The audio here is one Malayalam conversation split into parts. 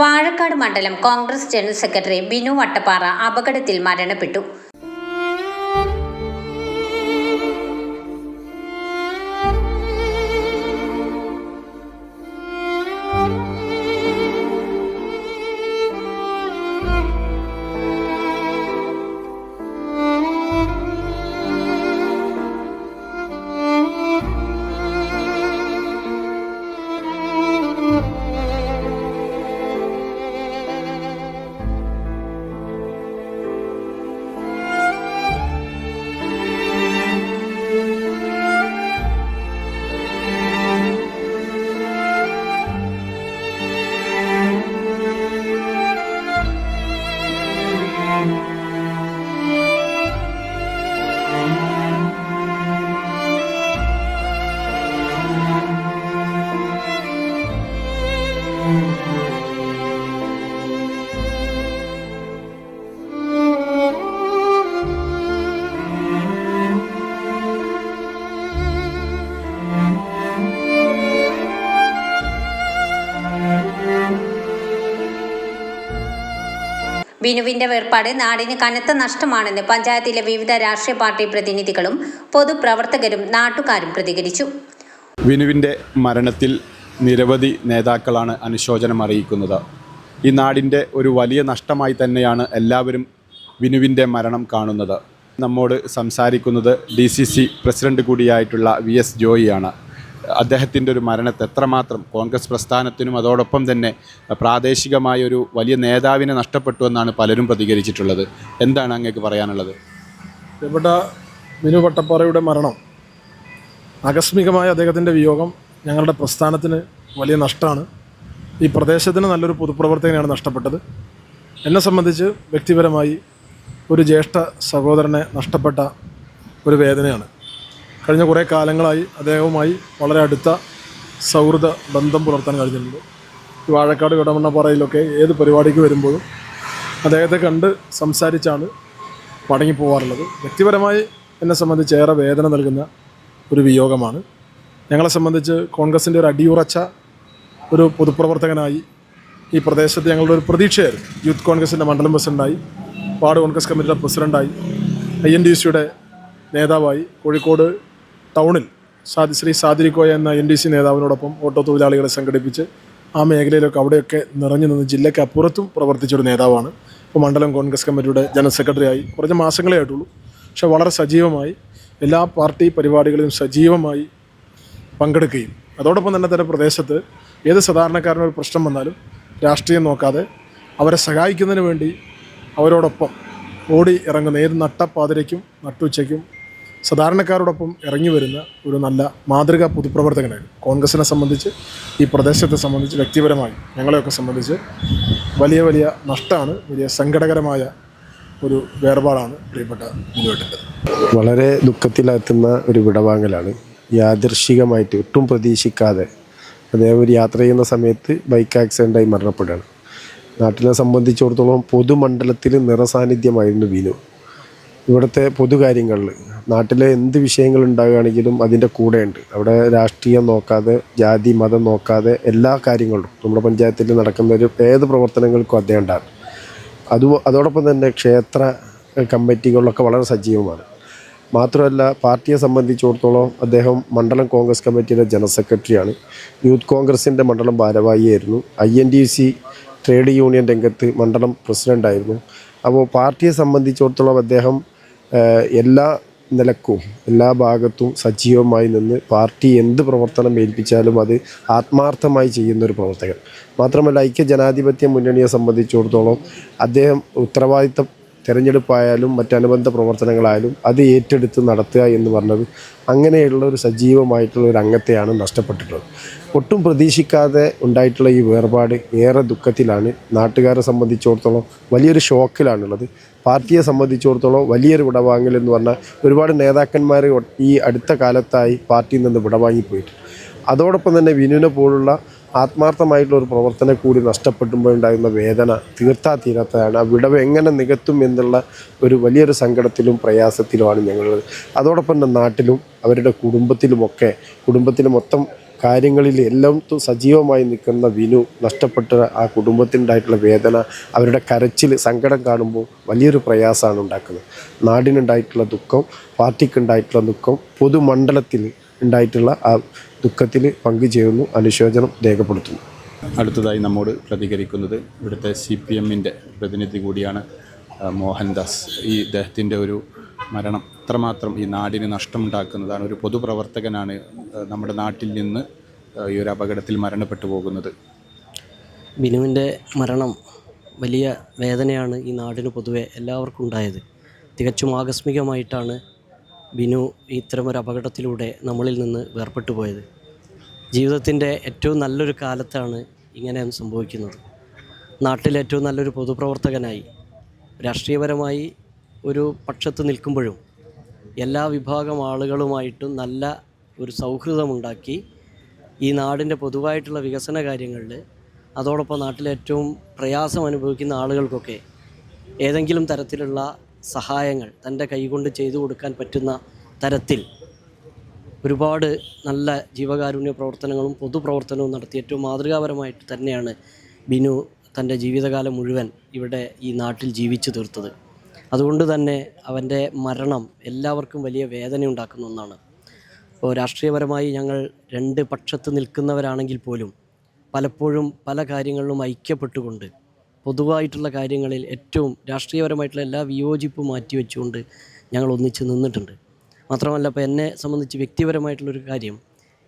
വാഴക്കാട് മണ്ഡലം Congress general secretary Binu Vattappara അപകടത്തിൽ മരണപ്പെട്ടു. ബിനുവിന്റെ വേർപാട് നാടിന് കനത്ത നഷ്ടമാണെന്ന് പഞ്ചായത്തിലെ വിവിധ രാഷ്ട്രീയ പാർട്ടി പ്രതിനിധികളും പൊതുപ്രവർത്തകരും നാട്ടുകാരും പ്രതികരിച്ചു. വിനുവിന്റെ മരണത്തിൽ നിരവധി നേതാക്കളാണ് അനുശോചനം അറിയിക്കുന്നത്. ഈ നാടിന്റെ ഒരു വലിയ നഷ്ടമായി തന്നെയാണ് എല്ലാവരും വിനുവിന്റെ മരണം കാണുന്നത്. നമ്മോട് സംസാരിക്കുന്നത് ഡി സി സി പ്രസിഡന്റ് കൂടിയായിട്ടുള്ള വി എസ് ജോയിയാണ്. അദ്ദേഹത്തിന്റെ ഒരു മരണത്തെ എത്രമാത്രം കോൺഗ്രസ് പ്രസ്ഥാനത്തിനും അതോടൊപ്പം തന്നെ പ്രാദേശികമായ ഒരു വലിയ നേതാവിനെ നഷ്ടപ്പെട്ടു എന്നാണ് പലരും പ്രതികരിച്ചിട്ടുള്ളത്. എന്താണ് അങ്ങേക്ക് പറയാനുള്ളത്? പ്രിയപ്പെട്ട ബിനു വട്ടപ്പാറയുടെ മരണം ആകസ്മികമായ അദ്ദേഹത്തിന്റെ വിയോഗം ഞങ്ങളുടെ പ്രസ്ഥാനത്തിന് വലിയ നഷ്ടമാണ്. ഈ പ്രദേശത്തിന് നല്ലൊരു പൊതുപ്രവർത്തകനെയാണ് നഷ്ടപ്പെട്ടത്. എന്നെ സംബന്ധിച്ച് വ്യക്തിപരമായി ഒരു ജ്യേഷ്ഠ സഹോദരനെ നഷ്ടപ്പെട്ട ഒരു വേദനയാണ്. കഴിഞ്ഞ കുറേ കാലങ്ങളായി അദ്ദേഹവുമായി വളരെ അടുത്ത സൗഹൃദ ബന്ധം പുലർത്താൻ കഴിഞ്ഞിട്ടുണ്ട്. ഈ വാഴക്കാട് ഇടമണ്ണപ്പാറയിലൊക്കെ ഏത് പരിപാടിക്ക് വരുമ്പോഴും അദ്ദേഹത്തെ കണ്ട് സംസാരിച്ചാണ് മടങ്ങി പോകാറുള്ളത് വ്യക്തിപരമായി എന്നെ സംബന്ധിച്ച് ഏറെ വേദന നൽകുന്ന ഒരു വിയോഗമാണ്. ഞങ്ങളെ സംബന്ധിച്ച് കോൺഗ്രസിന്റെ ഒരു അടിയുറച്ച ഒരു പൊതുപ്രവർത്തകനായി ഈ പ്രദേശത്ത് ഞങ്ങളുടെ ഒരു പ്രതീക്ഷയായിരുന്നു. യൂത്ത് കോൺഗ്രസിന്റെ മണ്ഡലം പ്രസിഡന്റായി വാർഡ് കോൺഗ്രസ് കമ്മിറ്റിയുടെ പ്രസിഡന്റായി ഐ എൻ ഡി സിയുടെ നേതാവായി കോഴിക്കോട് ടൗണിൽ സാദി ശ്രീ സാദിരിക്കോയ എന്ന എൻ ഡി സി നേതാവിനോടൊപ്പം ഓട്ടോ തൊഴിലാളികളെ സംഘടിപ്പിച്ച് ആ മേഖലയിലൊക്കെ അവിടെയൊക്കെ നിറഞ്ഞു നിന്ന് ജില്ലയ്ക്ക് അപ്പുറത്തും പ്രവർത്തിച്ചൊരു നേതാവാണ്. ഇപ്പോൾ മണ്ഡലം കോൺഗ്രസ് കമ്മിറ്റിയുടെ ജനറൽ സെക്രട്ടറിയായി. കുറച്ച് മാസങ്ങളേ ആയിട്ടുള്ളൂ. പക്ഷെ വളരെ സജീവമായി എല്ലാ പാർട്ടി പരിപാടികളിലും സജീവമായി പങ്കെടുക്കുകയും അതോടൊപ്പം തന്നെ തന്നെ പ്രദേശത്ത് ഏത് സാധാരണക്കാരനും ഒരു പ്രശ്നം വന്നാലും രാഷ്ട്രീയം നോക്കാതെ അവരെ സഹായിക്കുന്നതിന് വേണ്ടി അവരോടൊപ്പം ഓടി ഇറങ്ങുന്ന ഏത് നട്ടപ്പാതിരയ്ക്കും നട്ടുച്ചയ്ക്കും സാധാരണക്കാരോടൊപ്പം ഇറങ്ങി വരുന്ന ഒരു നല്ല മാതൃകാ പൊതുപ്രവർത്തകനായിരുന്നു കോൺഗ്രസിനെ സംബന്ധിച്ച് ഈ പ്രദേശത്തെ സംബന്ധിച്ച് വ്യക്തിപരമായി ഞങ്ങളെയൊക്കെ സംബന്ധിച്ച് വലിയ വലിയ നഷ്ടമാണ് വലിയ സങ്കടകരമായ ഒരു വേർപാടാണ് പ്രിയപ്പെട്ട ബിനുവേട്ടന്റെ വളരെ ദുഃഖത്തിലെത്തുന്ന ഒരു വിടവാങ്ങലാണ്. യാദൃശികമായിട്ട് ഒട്ടും പ്രതീക്ഷിക്കാതെ അദ്ദേഹം ഒരു യാത്ര ചെയ്യുന്ന സമയത്ത് ബൈക്ക് ആക്സിഡന്റായി മരണപ്പെടുകയാണ്. നാട്ടിനെ സംബന്ധിച്ചിടത്തോളം പൊതുമണ്ഡലത്തിൽ നിറസാന്നിധ്യമായിരുന്നു ബിനു ഇവിടുത്തെ പൊതുകാര്യങ്ങളിൽ നാട്ടിലെ എന്ത് വിഷയങ്ങൾ ഉണ്ടാകുകയാണെങ്കിലും അതിന്റെ കൂടെയുണ്ട്. അവിടെ രാഷ്ട്രീയം നോക്കാതെ ജാതി മതം നോക്കാതെ എല്ലാ കാര്യങ്ങളും നമ്മുടെ പഞ്ചായത്തിൽ നടക്കുന്ന ഒരു ഏത് പ്രവർത്തനങ്ങൾക്കും അദ്ദേഹം ഉണ്ടാകും. അത് അതോടൊപ്പം തന്നെ ക്ഷേത്ര കമ്മിറ്റികളിലൊക്കെ വളരെ സജീവമാണ്. മാത്രമല്ല പാർട്ടിയെ സംബന്ധിച്ചിടത്തോളം അദ്ദേഹം മണ്ഡലം കോൺഗ്രസ് കമ്മിറ്റിയുടെ ജനറൽ സെക്രട്ടറിയാണ്. യൂത്ത് കോൺഗ്രസിന്റെ മണ്ഡലം ഭാരവാഹിയായിരുന്നു. I N D C trade union രംഗത്ത് മണ്ഡലം പ്രസിഡന്റായിരുന്നു. അപ്പോൾ പാർട്ടിയെ സംബന്ധിച്ചിടത്തോളം അദ്ദേഹം എല്ലാ നിലക്കും എല്ലാ ഭാഗത്തും സജീവമായി നിന്ന് പാർട്ടി എന്ത് പ്രവർത്തനം ഏൽപ്പിച്ചാലും അത് ആത്മാർത്ഥമായി ചെയ്യുന്ന ഒരു പ്രവർത്തകൻ. മാത്രമല്ല ഐക്യ ജനാധിപത്യ മുന്നണിയെ സംബന്ധിച്ചിടത്തോളം അദ്ദേഹം ഉത്തരവാദിത്തം തിരഞ്ഞെടുപ്പായാലും മറ്റനുബന്ധ പ്രവർത്തനങ്ങളായാലും അത് ഏറ്റെടുത്ത് നടത്തുക എന്ന് പറഞ്ഞത് അങ്ങനെയുള്ള ഒരു സജീവമായിട്ടുള്ള ഒരു അംഗത്തെയാണ് നഷ്ടപ്പെട്ടിട്ടുള്ളത്. ഒട്ടും പ്രതീക്ഷിക്കാതെ ഉണ്ടായിട്ടുള്ള ഈ വേർപാട് ഏറെ ദുഃഖത്തിലാണ്. നാട്ടുകാരെ സംബന്ധിച്ചിടത്തോളം വലിയൊരു ഷോക്കിലാണുള്ളത്. പാർട്ടിയെ സംബന്ധിച്ചിടത്തോളം വലിയൊരു വിടവാങ്ങൽ എന്ന് പറഞ്ഞാൽ ഒരുപാട് നേതാക്കന്മാർ ഈ അടുത്ത കാലത്തായി പാർട്ടിയിൽ നിന്ന് വിടവാങ്ങിപ്പോയിട്ട് അതോടൊപ്പം തന്നെ വിനുവിനെ പോലുള്ള ആത്മാർത്ഥമായിട്ടുള്ള ഒരു പ്രവർത്തനം കൂടി നഷ്ടപ്പെടുമ്പോഴുണ്ടാകുന്ന വേദന തീർത്താ തീരാത്തതാണ്. ആ വിടവ് എങ്ങനെ നികത്തും എന്നുള്ള ഒരു വലിയൊരു സങ്കടത്തിലും പ്രയാസത്തിലുമാണ് ഞങ്ങൾ അതോടൊപ്പം തന്നെ നാട്ടിലും അവരുടെ കുടുംബത്തിലുമൊക്കെ കുടുംബത്തിൽ മൊത്തം കാര്യങ്ങളിൽ എല്ലാം സജീവമായി നിൽക്കുന്ന വിനു നഷ്ടപ്പെട്ട ആ കുടുംബത്തിനുണ്ടായിട്ടുള്ള വേദന അവരുടെ കരച്ചിൽ സങ്കടം കാണുമ്പോൾ വലിയൊരു പ്രയാസമാണ് ഉണ്ടാക്കുന്നത്. നാടിനുണ്ടായിട്ടുള്ള ദുഃഖം പാർട്ടിക്കുണ്ടായിട്ടുള്ള ദുഃഖം പൊതുമണ്ഡലത്തിൽ ഉണ്ടായിട്ടുള്ള ആ ദുഃഖത്തിൽ പങ്കുചേരുന്നു അനുശോചനം രേഖപ്പെടുത്തുന്നു. അടുത്തതായി നമ്മോട് പ്രതികരിക്കുന്നത് ഇവിടുത്തെ സി പി എമ്മിന്റെ പ്രതിനിധി കൂടിയാണ് മോഹൻദാസ്. ഈ ഇദ്ദേഹത്തിന്റെ ഒരു മരണം. അത്രമാത്രം ഈ നാടിന് നഷ്ടമുണ്ടാക്കുന്നതാണ്. ഒരു പൊതുപ്രവർത്തകനാണ് നമ്മുടെ നാട്ടിൽ നിന്ന് ഈ ഒരു അപകടത്തിൽ മരണപ്പെട്ടു പോകുന്നത്. ബിനുവിന്റെ മരണം വലിയ വേദനയാണ് ഈ നാടിന് പൊതുവെ എല്ലാവർക്കും ഉണ്ടായത്. തികച്ചും ആകസ്മികമായിട്ടാണ് ബിനു ഇത്തരമൊരു അപകടത്തിലൂടെ നമ്മളിൽ നിന്ന് വേർപെട്ടു പോയത്. ജീവിതത്തിന്റെ ഏറ്റവും നല്ലൊരു കാലത്താണ് ഇങ്ങനെ സംഭവിക്കുന്നത്. നാട്ടിലെ ഏറ്റവും നല്ലൊരു പൊതുപ്രവർത്തകനായി രാഷ്ട്രീയപരമായി ഒരു പക്ഷത്ത് നിൽക്കുമ്പോഴും എല്ലാ വിഭാഗം ആളുകളുമായിട്ടും നല്ല ഒരു സൗഹൃദമുണ്ടാക്കി ഈ നാടിന്റെ പൊതുവായിട്ടുള്ള വികസന കാര്യങ്ങളിൽ അതോടൊപ്പം നാട്ടിലെ ഏറ്റവും പ്രയാസം അനുഭവിക്കുന്ന ആളുകൾക്കൊക്കെ ഏതെങ്കിലും തരത്തിലുള്ള സഹായങ്ങൾ തന്റെ കൈകൊണ്ട് ചെയ്തു കൊടുക്കാൻ പറ്റുന്ന തരത്തിൽ ഒരുപാട് നല്ല ജീവകാരുണ്യ പ്രവർത്തനങ്ങളും പൊതുപ്രവർത്തനവും നടത്തി ഏറ്റവും മാതൃകാപരമായിട്ട് തന്നെയാണ് ബിനു തന്റെ ജീവിതകാലം മുഴുവൻ ഇവിടെ ഈ നാട്ടിൽ ജീവിച്ചു തീർത്തത്. അതുകൊണ്ട് തന്നെ അവന്റെ മരണം എല്ലാവർക്കും വലിയ വേദന ഉണ്ടാക്കുന്ന ഒന്നാണ്. ഇപ്പോൾ രാഷ്ട്രീയപരമായി ഞങ്ങൾ രണ്ട് പക്ഷത്ത് നിൽക്കുന്നവരാണെങ്കിൽ പോലും പലപ്പോഴും പല കാര്യങ്ങളിലും ഐക്യപ്പെട്ടുകൊണ്ട് പൊതുവായിട്ടുള്ള കാര്യങ്ങളിൽ ഏറ്റവും രാഷ്ട്രീയപരമായിട്ടുള്ള എല്ലാ വിയോജിപ്പും മാറ്റിവെച്ചുകൊണ്ട് ഞങ്ങൾ ഒന്നിച്ച് നിന്നിട്ടുണ്ട്. മാത്രമല്ല ഇപ്പോൾ എന്നെ സംബന്ധിച്ച് വ്യക്തിപരമായിട്ടുള്ളൊരു കാര്യം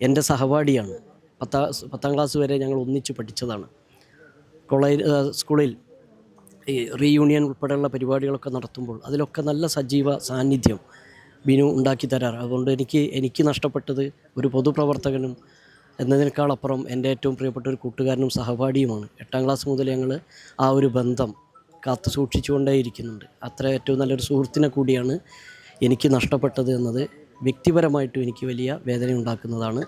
എന്റെ സഹപാഠിയാണ്. പത്താം പത്താം ക്ലാസ് വരെ ഞങ്ങൾ ഒന്നിച്ച് പഠിച്ചതാണ്. കോളേജ് സ്കൂളിൽ ഈ റീയൂണിയൻ ഉൾപ്പെടെയുള്ള പരിപാടികളൊക്കെ നടത്തുമ്പോൾ അതിലൊക്കെ നല്ല സജീവ സാന്നിധ്യം ബിനു ഉണ്ടാക്കി തരാറ്. അതുകൊണ്ട് എനിക്ക് എനിക്ക് നഷ്ടപ്പെട്ടത് ഒരു പൊതുപ്രവർത്തകനും എന്നതിനേക്കാളപ്പുറം എന്റെ ഏറ്റവും പ്രിയപ്പെട്ട ഒരു കൂട്ടുകാരനും സഹപാഠിയുമാണ്. എട്ടാം ക്ലാസ് മുതൽ ഞങ്ങൾ ആ ഒരു ബന്ധം കാത്തു സൂക്ഷിച്ചുകൊണ്ടേയിരിക്കുന്നുണ്ട്. അത്ര ഏറ്റവും നല്ലൊരു സുഹൃത്തിനെ കൂടിയാണ് എനിക്ക് നഷ്ടപ്പെട്ടത് എന്നത് വ്യക്തിപരമായിട്ടും എനിക്ക് വലിയ വേദന ഉണ്ടാക്കുന്നതാണ്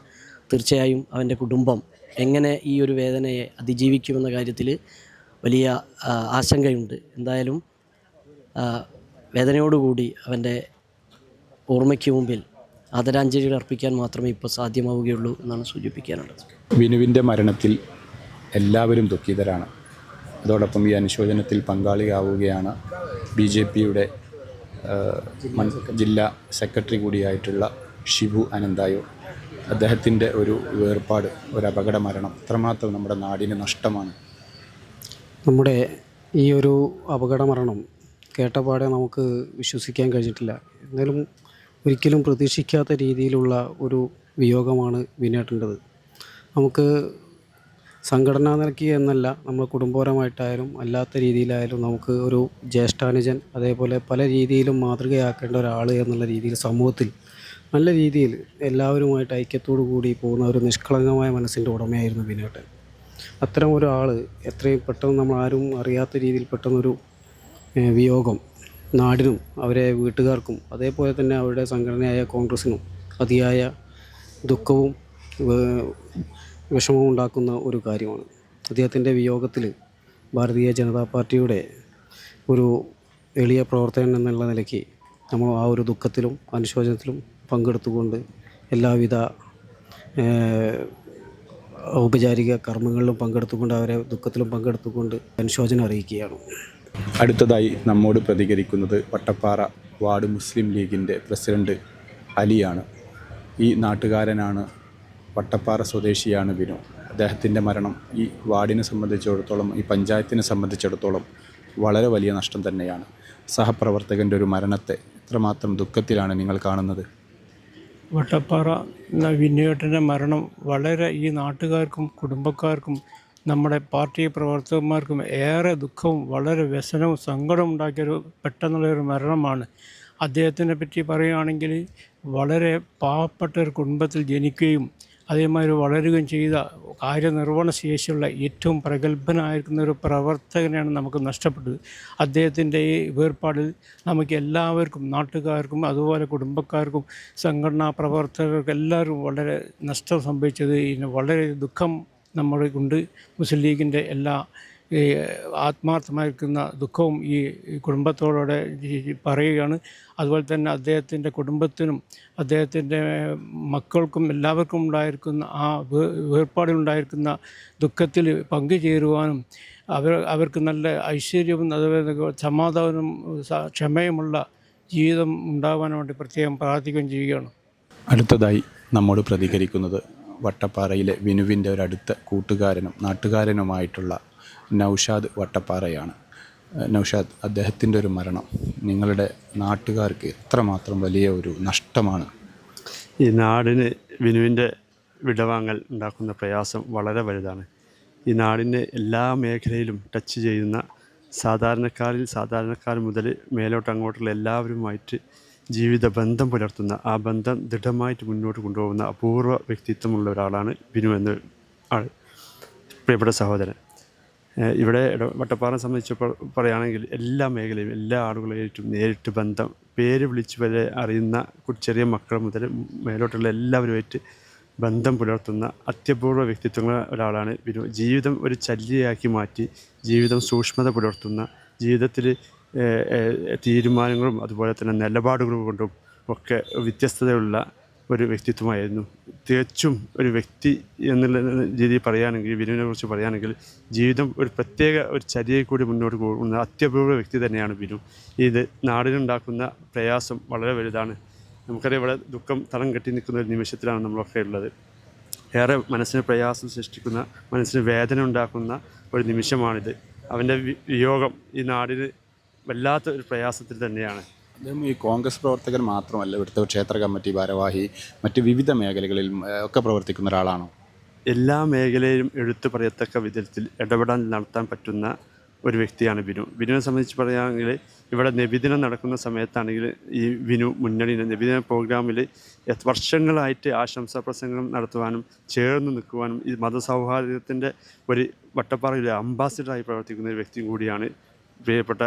തീർച്ചയായും അവന്റെ കുടുംബം എങ്ങനെ ഈ ഒരു വേദനയെ അതിജീവിക്കുമെന്ന കാര്യത്തിൽ വലിയ ആശങ്കയുണ്ട്. എന്തായാലും വേദനയോടുകൂടി അവന്റെ ഓർമ്മയ്ക്ക് മുമ്പിൽ ആദരാഞ്ജലികൾ അർപ്പിക്കാൻ മാത്രമേ ഇപ്പോൾ സാധ്യമാവുകയുള്ളൂ എന്നാണ് സൂചിപ്പിക്കാനുള്ളത്. വിനുവിന്റെ മരണത്തിൽ എല്ലാവരും ദുഃഖിതരാണ്. അതോടൊപ്പം ഈ അനുശോചനത്തിൽ പങ്കാളിയാവുകയാണ് ബി ജെ പിയുടെ ജില്ലാ സെക്രട്ടറി കൂടിയായിട്ടുള്ള ഷിബു അനന്തായോ. അദ്ദേഹത്തിന്റെ ഒരു വേർപാട് ഒരു അപകട മരണം അത്രമാത്രം നമ്മുടെ നാടിന് നഷ്ടമാണ്. നമ്മുടെ ഈ ഒരു അപകട മരണം കേട്ടപാടെ നമുക്ക് വിശ്വസിക്കാൻ കഴിഞ്ഞിട്ടില്ല. എന്നാലും ഒരിക്കലും പ്രതീക്ഷിക്കാത്ത രീതിയിലുള്ള ഒരു വിയോഗമാണ് വിനേട്ടേണ്ടത് നമുക്ക് സംഘടനാ നിലയ്ക്ക് എന്നല്ല നമ്മൾ കുടുംബപരമായിട്ടായാലും അല്ലാത്ത രീതിയിലായാലും നമുക്ക് ഒരു ജ്യേഷ്ഠാനുജൻ അതേപോലെ പല രീതിയിലും മാതൃകയാക്കേണ്ട ഒരാൾ എന്നുള്ള രീതിയിൽ സമൂഹത്തിൽ നല്ല രീതിയിൽ എല്ലാവരുമായിട്ട് ഐക്യത്തോടു കൂടി പോകുന്ന ഒരു നിഷ്കളങ്കമായ മനസ്സിന്റെ ഉടമയായിരുന്നു വിനേട്ടൻ അത്തരം ഒരാൾ എത്രയും പെട്ടെന്ന് നമ്മൾ ആരും അറിയാത്ത രീതിയിൽ പെട്ടെന്നൊരു വിയോഗം നാടിനും അവരെ വീട്ടുകാർക്കും അതേപോലെ തന്നെ അവരുടെ സംഘടനയായ കോൺഗ്രസ്സിനും അതിയായ ദുഃഖവും വിഷമവും ഉണ്ടാക്കുന്ന ഒരു കാര്യമാണ്. അദ്ദേഹത്തിന്റെ വിയോഗത്തിൽ ഭാരതീയ ജനതാ പാർട്ടിയുടെ ഒരു എളിയ പ്രവർത്തകൻ എന്നുള്ള നിലയ്ക്ക് നമ്മൾ ആ ഒരു ദുഃഖത്തിലും അനുശോചനത്തിലും പങ്കെടുത്തുകൊണ്ട് എല്ലാവിധ ഔപചാരിക കർമ്മങ്ങളിലും പങ്കെടുത്തുകൊണ്ട് അവരെ ദുഃഖത്തിലും പങ്കെടുത്തുകൊണ്ട് അനുശോചനം അറിയിക്കുകയാണ്. അടുത്തതായി നമ്മോട് പ്രതികരിക്കുന്നത് വട്ടപ്പാറ വാർഡ് മുസ്ലിം ലീഗിന്റെ പ്രസിഡന്റ് അലിയാണ്. ഈ നാട്ടുകാരനാണ് വട്ടപ്പാറ സ്വദേശിയാണ് വിനു. അദ്ദേഹത്തിന്റെ മരണം ഈ വാർഡിനെ സംബന്ധിച്ചിടത്തോളം ഈ പഞ്ചായത്തിനെ സംബന്ധിച്ചിടത്തോളം വളരെ വലിയ നഷ്ടം തന്നെയാണ്. സഹപ്രവർത്തകന്റെ ഒരു മരണത്തെ ഇത്രമാത്രം ദുഃഖത്തിലാണ് നിങ്ങൾ കാണുന്നത്? വട്ടപ്പാറ എന്ന മരണം വളരെ ഈ നാട്ടുകാർക്കും കുടുംബക്കാർക്കും നമ്മുടെ പാർട്ടി പ്രവർത്തകന്മാർക്കും ഏറെ ദുഃഖവും വളരെ വ്യസനവും സങ്കടവും ഉണ്ടാക്കിയൊരു പെട്ടെന്നുള്ളൊരു മരണമാണ്. അദ്ദേഹത്തിനെ പറ്റി പറയുകയാണെങ്കിൽ വളരെ പാവപ്പെട്ട ഒരു കുടുംബത്തിൽ ജനിക്കുകയും അതേമാതിരി വളരുകയും ചെയ്ത കാര്യനിർവഹണ ശേഷിയുള്ള ഏറ്റവും പ്രഗത്ഭനായിരിക്കുന്ന ഒരു പ്രവർത്തകനെയാണ് നമുക്ക് നഷ്ടപ്പെട്ടത്. അദ്ദേഹത്തിന്റെ ഈ വേർപാടിൽ നമുക്ക് എല്ലാവർക്കും നാട്ടുകാർക്കും അതുപോലെ കുടുംബക്കാർക്കും സംഘടനാ പ്രവർത്തകർക്കും എല്ലാവരും വളരെ നഷ്ടം സംഭവിച്ചത്. വളരെ ദുഃഖം നമ്മളെ കൊണ്ട് മുസ്ലിം ലീഗിന്റെ എല്ലാ ഈ ആത്മാർത്ഥമായിരിക്കുന്ന ദുഃഖവും ഈ കുടുംബത്തോടെ പറയുകയാണ്. അതുപോലെ തന്നെ അദ്ദേഹത്തിന്റെ കുടുംബത്തിനും അദ്ദേഹത്തിന്റെ മക്കൾക്കും എല്ലാവർക്കും ഉണ്ടായിരിക്കുന്ന ആ വേർപാടിലുണ്ടായിരിക്കുന്ന ദുഃഖത്തിൽ പങ്കുചേരുവാനും അവർ അവർക്ക് നല്ല ഐശ്വര്യവും അതുപോലെ സമാധാനവും ക്ഷമയുമുള്ള ജീവിതം ഉണ്ടാകാൻ വേണ്ടി പ്രത്യേകം പ്രാർത്ഥിക്കുകയും ചെയ്യുകയാണ്. അടുത്തതായി നമ്മോട് പ്രതികരിക്കുന്നത് വട്ടപ്പാറയിലെ വിനുവിന്റെ ഒരു അടുത്ത കൂട്ടുകാരനും നാട്ടുകാരനുമായിട്ടുള്ള നൗഷാദ് വട്ടപ്പാറയാണ്. നൗഷാദ് അദ്ദേഹത്തിന്റെ ഒരു മരണം നിങ്ങളുടെ നാട്ടുകാർക്ക് എത്രമാത്രം വലിയ ഒരു നഷ്ടമാണ്? ഈ നാടിന് വിനുവിന്റെ വിടവാങ്ങൽ ഉണ്ടാക്കുന്ന പ്രയാസം വളരെ വലുതാണ്. ഈ നാടിന്റെ എല്ലാ മേഖലയിലും ടച്ച് ചെയ്യുന്ന സാധാരണക്കാരിൽ സാധാരണക്കാർ മുതൽ മേലോട്ട് അങ്ങോട്ടുള്ള എല്ലാവരുമായിട്ട് ജീവിത ബന്ധം പുലർത്തുന്ന ആ ബന്ധം ദൃഢമായിട്ട് മുന്നോട്ട് കൊണ്ടുപോകുന്ന അപൂർവ വ്യക്തിത്വമുള്ള ഒരാളാണ് ബിനു എന്ന ആൾ. പ്രിയപ്പെട്ട സഹോദരൻ ഇവിടെ വട്ടപ്പാറ സംബന്ധിച്ച് പറയുകയാണെങ്കിൽ എല്ലാ മേഖലയും എല്ലാ ആളുകളായിട്ടും നേരിട്ട് ബന്ധം പേര് വിളിച്ച് വരെ അറിയുന്ന ചെറിയ മക്കൾ മുതൽ മേലോട്ടുള്ള എല്ലാവരുമായിട്ട് ബന്ധം പുലർത്തുന്ന അത്യപൂർവ വ്യക്തിത്വങ്ങൾ ഒരാളാണ് വിനോദ് ജീവിതം ഒരു ചല്ലിയാക്കി മാറ്റി ജീവിതം സൂക്ഷ്മത പുലർത്തുന്ന ജീവിതത്തിൽ തീരുമാനങ്ങളും അതുപോലെ തന്നെ നിലപാടുകൾ കൊണ്ടും ഒക്കെ വ്യത്യസ്തതയുള്ള ഒരു വ്യക്തിത്വമായിരുന്നു. തികച്ചും ഒരു വ്യക്തി എന്നുള്ള രീതിയിൽ പറയുകയാണെങ്കിൽ ബിനുവിനെ കുറിച്ച് പറയുകയാണെങ്കിൽ ജീവിതം ഒരു പ്രത്യേക ഒരു ചര്യയെ കൂടി മുന്നോട്ട് പോകുന്ന അത്യപൂർവ വ്യക്തി തന്നെയാണ് ബിനു ഇത് നാടിനുണ്ടാക്കുന്ന പ്രയാസം വളരെ വലുതാണ്. നമുക്കറിയാം ഇവിടെ ദുഃഖം തളം കെട്ടി നിൽക്കുന്ന ഒരു നിമിഷത്തിലാണ് നമ്മളൊക്കെ ഉള്ളത്. ഏറെ മനസ്സിന് പ്രയാസം സൃഷ്ടിക്കുന്ന മനസ്സിന് വേദന ഉണ്ടാക്കുന്ന ഒരു നിമിഷമാണിത്. അവന്റെ വിയോഗം ഈ നാടിന് വല്ലാത്ത ഒരു പ്രയാസത്തിൽ തന്നെയാണ്. അദ്ദേഹം ഈ കോൺഗ്രസ് പ്രവർത്തകൻ മാത്രമല്ല ഇവിടുത്തെ ക്ഷേത്ര കമ്മിറ്റി ഭാരവാഹി മറ്റ് വിവിധ മേഖലകളിൽ ഒക്കെ പ്രവർത്തിക്കുന്ന ഒരാളാണോ? എല്ലാ മേഖലയിലും എടുത്തു പറയത്തക്ക വിധത്തിൽ ഇടപെടാൻ നടത്താൻ പറ്റുന്ന ഒരു വ്യക്തിയാണ് വിനു. ബിനുവിനെ സംബന്ധിച്ച് പറയുകയാണെങ്കിൽ ഇവിടെ നബിദിനം നടക്കുന്ന സമയത്താണെങ്കിൽ ഈ വിനു മുന്നണി നബിദിന പ്രോഗ്രാമിൽ വർഷങ്ങളായിട്ട് ആശംസാ പ്രസംഗം നടത്തുവാനും ചേർന്ന് നിൽക്കുവാനും ഈ മതസൗഹാർദ്ദത്തിന്റെ ഒരു വട്ടപ്പാറയിലെ അംബാസിഡറായി പ്രവർത്തിക്കുന്ന ഒരു വ്യക്തി കൂടിയാണ് പ്രിയപ്പെട്ട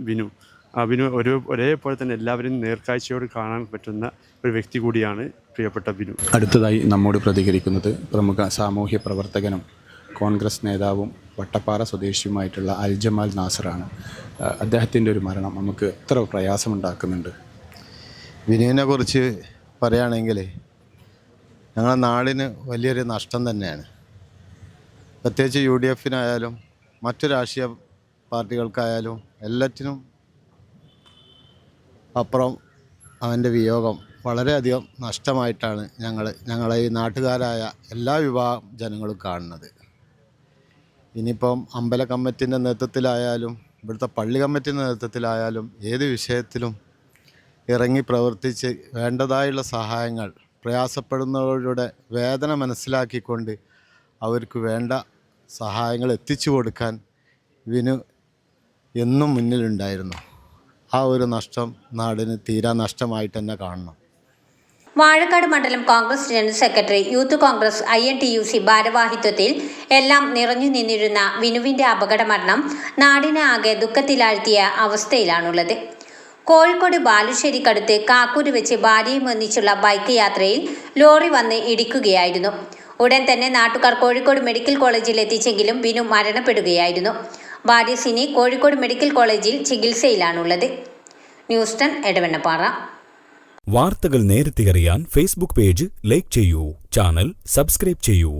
ബിനു ബിനു ഒരു ഒരേപോലെ തന്നെ എല്ലാവരും നേർക്കാഴ്ചയോട് കാണാൻ പറ്റുന്ന ഒരു വ്യക്തി കൂടിയാണ് പ്രിയപ്പെട്ട ബിനു. അടുത്തതായി നമ്മോട് പ്രതികരിക്കുന്നത് പ്രമുഖ സാമൂഹ്യ പ്രവർത്തകനും കോൺഗ്രസ് നേതാവും വട്ടപ്പാറ സ്വദേശിയുമായിട്ടുള്ള അൽജമാൽ നാസറാണ്. അദ്ദേഹത്തിന്റെ ഒരു മരണം നമുക്ക് എത്ര പ്രയാസമുണ്ടാക്കുന്നുണ്ട്? വിനുവിനെ കുറിച്ച് പറയുകയാണെങ്കിൽ ഞങ്ങളുടെ നാടിന് വലിയൊരു നഷ്ടം തന്നെയാണ്. പ്രത്യേകിച്ച് യു ഡി എഫിനായാലും മറ്റു രാഷ്ട്രീയ പാർട്ടികൾക്കായാലും എല്ലാറ്റിനും അപ്പുറം അവന്റെ വിയോഗം വളരെയധികം നഷ്ടമായിട്ടാണ് ഞങ്ങൾ ഞങ്ങളെ ഈ നാട്ടുകാരായ എല്ലാ വിഭാഗം ജനങ്ങളും കാണുന്നത്. ഇനിയിപ്പം അമ്പല കമ്മിറ്റിന്റെ നേതൃത്വത്തിലായാലും ഇവിടുത്തെ പള്ളി കമ്മിറ്റിന്റെ നേതൃത്വത്തിലായാലും ഏത് വിഷയത്തിലും ഇറങ്ങി പ്രവർത്തിച്ച് വേണ്ടതായുള്ള സഹായങ്ങൾ പ്രയാസപ്പെടുന്നവരുടെ വേദന മനസ്സിലാക്കിക്കൊണ്ട് അവർക്ക് വേണ്ട സഹായങ്ങൾ എത്തിച്ചു കൊടുക്കാൻ വിനു എന്നും മുന്നിലുണ്ടായിരുന്നു. ആ ഒരു നഷ്ടം നാടിന് തീരാ നഷ്ടമായിട്ട് തന്നെ കാണണം. വാഴക്കാട് മണ്ഡലം Congress general secretary youth Congress I N T U C ഭാരവാഹിത്വത്തിൽ എല്ലാം നിറഞ്ഞു നിന്നിരുന്ന വിനുവിന്റെ അപകടമരണം നാടിനെ ആകെ ദുഃഖത്തിലാഴ്ത്തിയ അവസ്ഥയിലാണുള്ളത്. കോഴിക്കോട് ബാലുശ്ശേരിക്കടുത്ത് കാക്കൂര് വെച്ച് ഭാര്യയും ഒന്നിച്ചുള്ള ബൈക്ക് യാത്രയിൽ ലോറി വന്ന് ഇടിക്കുകയായിരുന്നു. ഉടൻ തന്നെ നാട്ടുകാർ കോഴിക്കോട് മെഡിക്കൽ കോളേജിൽ എത്തിച്ചെങ്കിലും വിനു മരണപ്പെടുകയായിരുന്നു. ഭാര്യ സിനി കോഴിക്കോട് മെഡിക്കൽ കോളേജിൽ ചികിത്സയിലാണുള്ളത്. ന്യൂസ്റ്റൺ എടവണ്ണപ്പാറ. വാർത്തകൾ നേരത്തെ അറിയാൻ ഫേസ്ബുക്ക് പേജ് ലൈക്ക് ചെയ്യൂ. ചാനൽ സബ്സ്ക്രൈബ് ചെയ്യൂ.